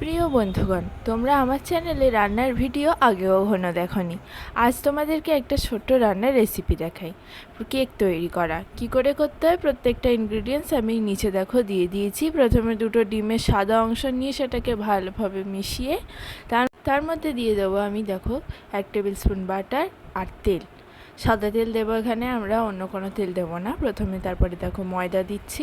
প্রিয় বন্ধুগণ, তোমরা আমার চ্যানেলে রান্নার ভিডিও আগেও কখনো দেখনি। আজ তোমাদেরকে একটা ছোট্ট রান্নার রেসিপি দেখাই। কেক তৈরি করা। কি করে করতে হয়? প্রত্যেকটা ইনগ্রিডিয়েন্টস আমি নিচে দেখো দিয়ে দিয়েছি। প্রথমে দুটো ডিমের সাদা অংশ নিয়ে সেটাকে ভালোভাবে মিশিয়ে, তার তার মধ্যে দিয়ে দেবো আমি দেখো এক টেবিল স্পুন বাটার আর তেল। সাদা তেল দেবো এখানে, আমরা অন্য কোনো তেল দেবো না। প্রথমে তারপরে দেখো ময়দা দিচ্ছি।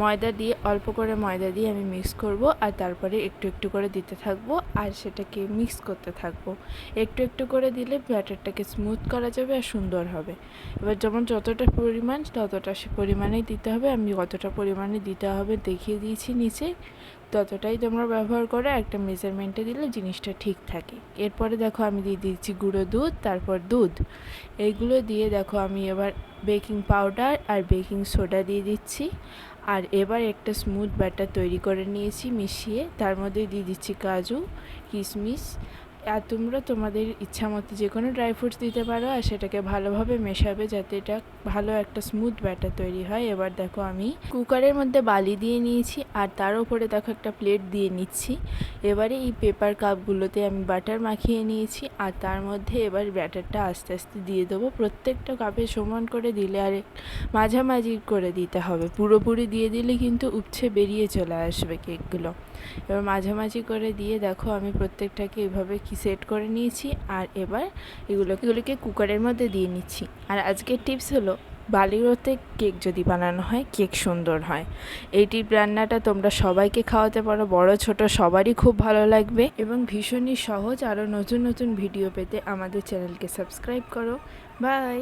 ময়দা দিয়ে অল্প করে ময়দা দিয়ে আমি মিক্স করব আর তারপরে একটু একটু করে দিতে থাকব আর সেটাকে মিক্স করতে থাকব। একটু একটু করে দিলে ব্যাটারটাকে স্মুথ করা যাবে আর সুন্দর হবে। এবার যেমন যতটা পরিমাণ, ততটা সে পরিমাণেই দিতে হবে। আমি কতটা পরিমাণে দিতে হবে দেখিয়ে দিয়েছি নিচে। ততটাই তোমরা ব্যবহার করে, একটা মেজারমেন্টে দিলে জিনিসটা ঠিক থাকে। এরপরে দেখো আমি দিয়ে দিচ্ছি গুঁড়ো দুধ, তারপর দুধ। এইগুলো দিয়ে দেখো আমি এবার বেকিং পাউডার আর বেকিং সোডা দিয়ে দিচ্ছি। আর এবার একটা স্মুথ ব্যাটার তৈরি করে নিয়েছি মিশিয়ে। তার মধ্যে দিয়ে দিচ্ছি কাজু, কিশমিশ আর তোমরা তোমাদের ইচ্ছা মতো যে কোনো ড্রাই ফ্রুটস দিতে পারো আর সেটাকে ভালোভাবে মেশাবে যাতে এটা ভালো একটা স্মুথ ব্যাটার তৈরি হয়। এবার দেখো আমি কুকারের মধ্যে বালি দিয়ে নিয়েছি আর তার উপরে দেখো একটা প্লেট দিয়ে নিচ্ছি। এবারে এই পেপার কাপগুলোতে আমি বাটার মাখিয়ে নিয়েছি আর তার মধ্যে এবার ব্যাটারটা আস্তে আস্তে দিয়ে দেবো। প্রত্যেকটা কাপে সমান করে দিলে আর মাঝামাঝি করে দিতে হবে। পুরোপুরি দিয়ে দিলে কিন্তু উপছে বেরিয়ে চলে আসবে কেকগুলো এবার মাঝামাঝি করে দিয়ে দেখো আমি প্রত্যেকটাকে এভাবে কি সেট করে নিয়েছি আর এবার এগুলো এগুলোকে কুকারের মধ্যে দিয়ে নিচ্ছি। আর আজকের টিপস হলো বালিরোতে কেক যদি বানানো হয়, কেক সুন্দর হয়। এই টিপ রান্নাটা তোমরা সবাইকে খাওয়াতে পারো, বড়, ছোট, সবারই খুব ভালো লাগবে এবং ভীষণই সহজ আরও নতুন নতুন ভিডিও পেতে আমাদের চ্যানেলকে সাবস্ক্রাইব করো। বাই!